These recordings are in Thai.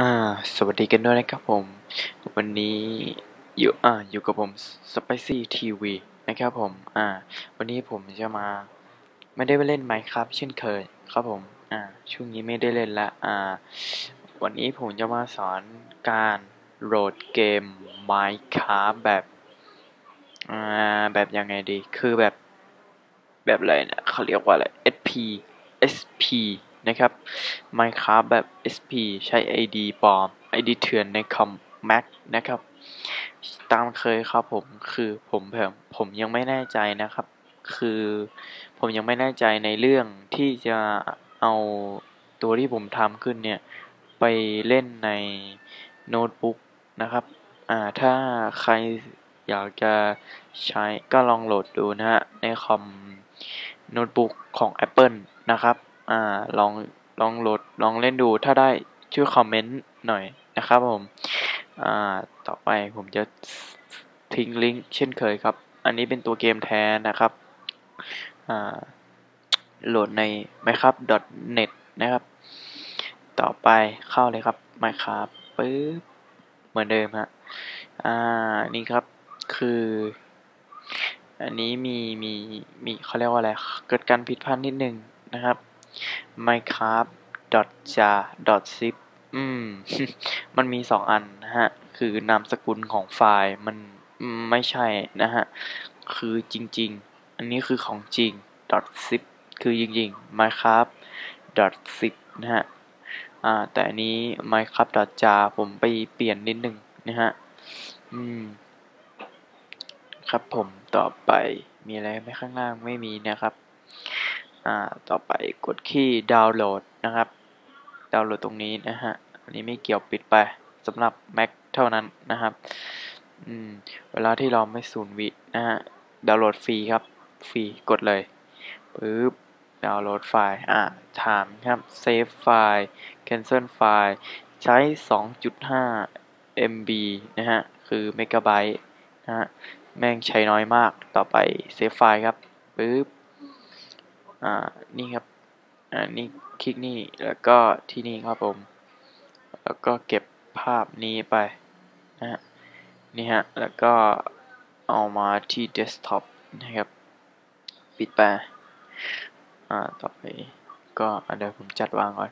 อ่าสวัสดีกันด้วยนะครับผม วันนี้อยู่อ่าอยู่กับผม Spicy TV นะครับผมอ่าวันนี้ผมจะมาไม่ได้ไปเล่น Minecraft เช่นเคยครับผมอ่าช่วงนี้ไม่ได้เล่นละอ่าวันนี้ผมจะมาสอนการโหลดเกม Minecraft แบบอ่าแบบยังไงดีคือแบบแบบอะไรนี่ยเขาเรียกว่าอะไร SP SP นะครับ Minecraft แบบ SP ใช้ ID ปลอม ID เถื่อนในคอม Mac นะครับ ตามเคยครับผมคือผมผมผมยังไม่แน่ใจนะครับ คือผมยังไม่แน่ใจในเรื่องที่จะเอาตัวที่ผมทำขึ้นเนี่ย ไปเล่นในโน้ตบุ๊กนะครับอ่าถ้าใครอยากจะใช้ก็ลองโหลดดูนะฮะในคอมโน้ตบุ๊กของ Apple นะครับ อ่าลองลองโหลดลองเล่นดูถ้าได้ช่วยคอมเมนต์หน่อยนะครับผมอ่าต่อไปผมจะทิ้งลิงก์เช่นเคยครับ อันนี้เป็นตัวเกมแท้นะครับอ่าโหลดใน minecraft.net นะครับ ต่อไปเข้าเลยครับ minecraft ปึ๊บเหมือนเดิมฮะอ่านี่ครับคือ อันนี้มีมีมีเขาเรียกว่าอะไร เกิดการผิดพลาดนิดนึงนะครับ minecraft.jar.zip อืม มันมีสองอันนะฮะ คือนามสกุลของไฟล์มันไม่ใช่นะฮะ คือจริง ๆ อันนี้คือของจริง .zip คือจริงๆ minecraft.zip นะฮะ อ่า แต่อันนี้ minecraft.jar ผมไปเปลี่ยนนิดนึงนะฮะ อืม ครับผมต่อไปมีอะไรไหมข้างล่างไม่มีนะครับ อ่าต่อไปกดที่ดาวน์โหลดนะครับ ดาวน์โหลดตรงนี้นะฮะอันนี้ไม่เกี่ยวปิดไปสำหรับ Mac เท่านั้นนะครับอืมเวลาที่เราไม่สูนวินะฮะดาวน์โหลดฟรีครับฟรีกดเลยปึ๊บดาวน์โหลดไฟล์อ่าถามครับเซฟไฟล์ cancel ไฟล์ใช้ 2.5 MB นะฮะคือเมกะไบต์นะฮะแม่งใช้น้อยมากต่อไปเซฟไฟล์ครับปึ๊บ อ่านี่ครับอ่านี่คลิกนี่แล้วก็ที่นี่ครับผม แล้วก็เก็บภาพนี้ไปนะฮะนี่ฮะแล้วก็เอามาที่เดสก์ท็อปนะครับ ปิดไปอ่าต่อไปก็เดี๋ยวผมจัดวางก่อน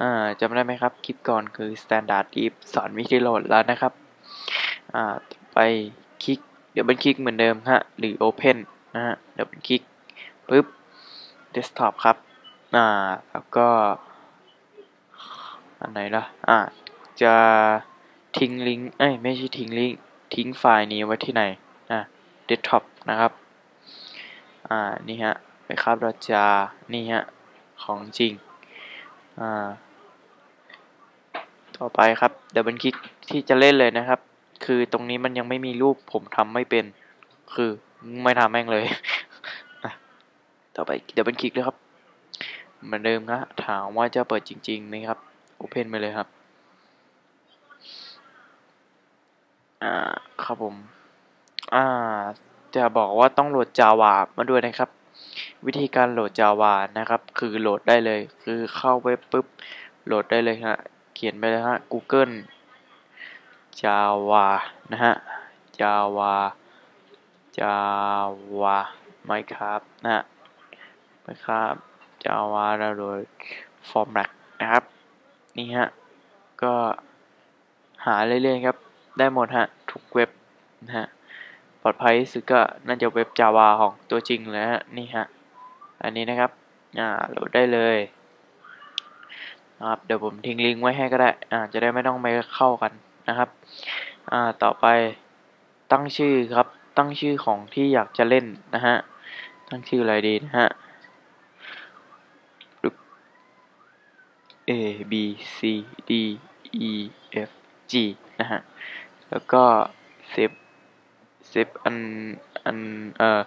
อ่าจำได้ไหมครับ คลิปก่อนคือ Standard Deep สอนวิธีโหลดแล้วนะครับอ่าต่อไปคลิก เดี๋ยวเป็นคลิกเหมือนเดิมฮะหรือ Open นะฮะเดี๋ยวเป็นคลิกปึ๊บ Desktop ครับ อ่า แล้วก็ อันไหนล่ะ อ่า จะทิ้งลิงก์ เอ้ย ไม่ใช่ทิ้งลิงก์ ทิ้งไฟล์นี้ไว้ที่ไหน อ่า Desktop นะครับ อ่า นี่ฮะ ไปครับเราจะนี่ฮะ ของจริง อ่า ต่อไปครับ เดับเบิลคลิกที่จะเล่นเลยนะครับ คือตรงนี้มันยังไม่มีรูปผมทำไม่เป็น คือไม่ทำแม่งเลย ต่อไปดับเบิลคลิกเลยครับเหมือนเดิมนะถามว่าจะเปิดจริงๆไหมครับโอเพนไปเลยครับอ่าครับผมอ่าจะบอกว่าต้องโหลด Java มาด้วยนะครับ วิธีการโหลด Java นะครับ คือโหลดได้เลย คือเข้าเว็บปุ๊บโหลดได้เลยฮะเขียนไปเลยฮะ Google Java นะฮะ Java Java Minecraft นะฮะ Minecraft Java ดาวน์โหลด Format นะครับ นี่ฮะ ก็หาเรื่อยๆครับ ได้หมดฮะ ทุกเว็บนะฮะ ปลอดภัยที่สุดก็น่าจะเว็บ Java ของตัวจริงเลยฮะ นี่ฮะ อันนี้นะครับ อ่า โหลดได้เลยนะครับเดี๋ยวผมทิ้งลิงก์ไว้ให้ก็ได้อ่าจะได้ไม่ต้องไปเข้ากันนะครับอ่าต่อไปตั้งชื่อครับ ตั้งชื่อของที่อยากจะเล่นนะฮะ ตั้งชื่ออะไรดีนะฮะ A B C D E F G นะฮะ แล้วก็เซฟเซฟอันอันเอ่อ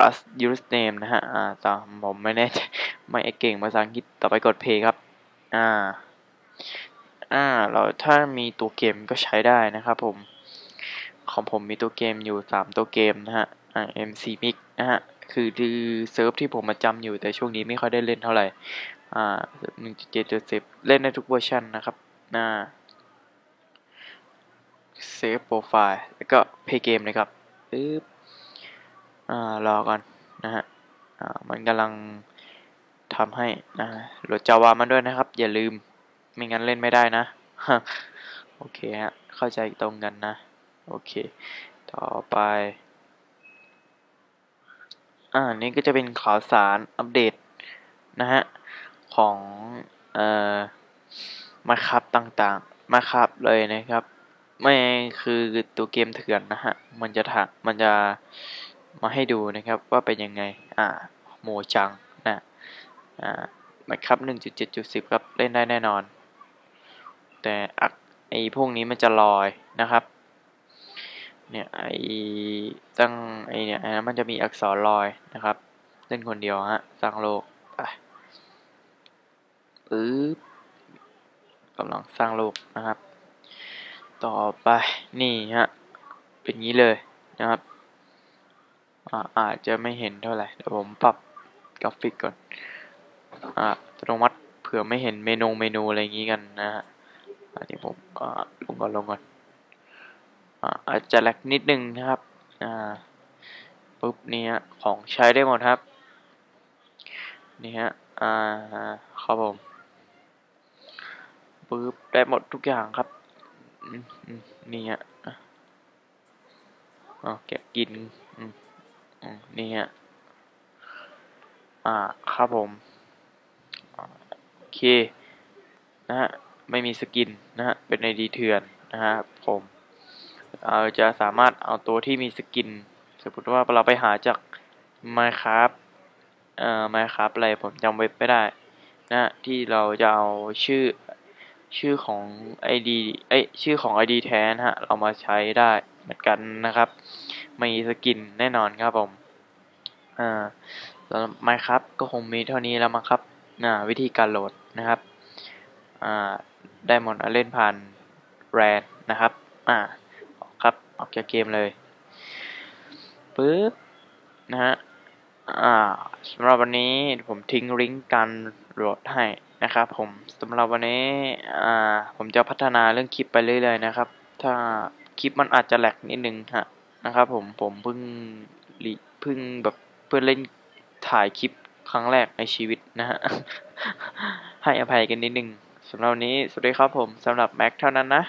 Rust username นะฮะ อ่าตามผมไม่แน่ใจไม่เก่งภาษาอังกฤษต่อไปกด play ครับ อ่า อ่า เราถ้ามีตัวเกมก็ใช้ได้นะครับผม ของผมมีตัวเกมอยู่สามตัวเกมนะฮะ อ่า MC Mix นะฮะ คือคือเซิร์ฟที่ผมมาจำอยู่แต่ช่วงนี้ไม่ค่อยได้เล่นเท่าไหร่ อ่าหนึ่งจุดเจ็ดจุดสิบเล่นได้ทุกเวอร์ชันนะครับหน้า save profile แล้วก็ play game เลยครับปึ๊บอ่ารอก่อนนะฮะอ่ามันกำลังทำให้นะโหลด Java มาด้วยนะครับ อย่าลืมไม่งั้นเล่นไม่ได้นะ โอเคฮะ เข้าใจตรงกันนะ โอเค ต่อไป อ่า นี่ก็จะเป็นข่าวสารอัปเดตนะฮะ ของเอ่อมาครับต่างๆ มาครับเลยนะครับ ไม่คือตัวเกมเถื่อนนะฮะ มันจะถักมันจะมาให้ดูนะครับว่าเป็นยังไง อ่าโมจังนะอ่ามาครับหนึ่งจุดเจ็ดจุดสิบครับ เล่นได้แน่นอน แต่อักไอพวกนี้มันจะลอยนะครับ เนี่ยไอตั้งไอเนี่ยมันจะมีอักษรลอยนะครับ เล่นคนเดียวฮะสร้างโลกไป ปึ๊บกำลังสร้างโลกนะครับ ต่อไปนี่ฮะ เป็นงี้เลยนะครับอาอาจจะไม่เห็นเท่าไหร่เดี๋ยวผมปรับกราฟิกก่อนอ่าอัตโนมัติเผื่อไม่เห็นเมนูเมนูอะไรอย่างงี้กันนะฮะอันนี้ผมอ่าลงก่อนลงก่อนอ่าอาจจะแลกนิดนึงนะครับอ่าปุ๊บนี่ฮะของใช้ได้หมดครับนี่ฮะอ่าครับผม ปุ๊บได้หมดทุกอย่างครับนี่ฮะอ๋อแกะกินนี่ฮะอ่าครับผมโอเคนะฮะไม่มีสกินนะฮะเป็นไอดีเถื่อนนะฮะผมเราจะสามารถเอาตัวที่มีสกิน สมมติว่าเราไปหาจาก Minecraft เอ่อ Minecraft อะไรผมจำเว็บไม่ได้นะที่เราจะเอาชื่อ ชื่อของ ID เอ้ยชื่อของ ID แท้นะฮะ เรามาใช้ได้เหมือนกันนะครับ มีสกินแน่นอนครับผม อ่าสำหรับ Minecraft ก็คงมีเท่านี้แล้วมั้งครับนะวิธีการโหลดนะครับ อ่าได้หมดเล่นผ่านแรนนะครับ อ่าครับ ออกจากเกมเลยปึ๊บนะฮะ อ่าสำหรับวันนี้ผมทิ้งลิงก์การโหลดให้นะครับผมสำหรับวันนี้อ่าผมจะพัฒนาเรื่องคลิปไปเรื่อยๆนะครับ ถ้าคลิปมันอาจจะแหลกนิดนึงฮะนะครับผมผมเพิ่งเพิ่งแบบเพื่อเล่นถ่ายคลิปครั้งแรกในชีวิตนะฮะให้อภัยกันนิดนึงสำหรับวันนี้สวัสดีครับผมสำหรับ Mac เท่านั้นนะ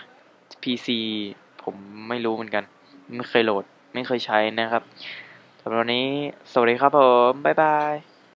PC ผมไม่รู้เหมือนกัน ไม่เคยโหลดไม่เคยใช้นะครับ สำหรับวันนี้ สวัสดีครับผม บ๊ายบาย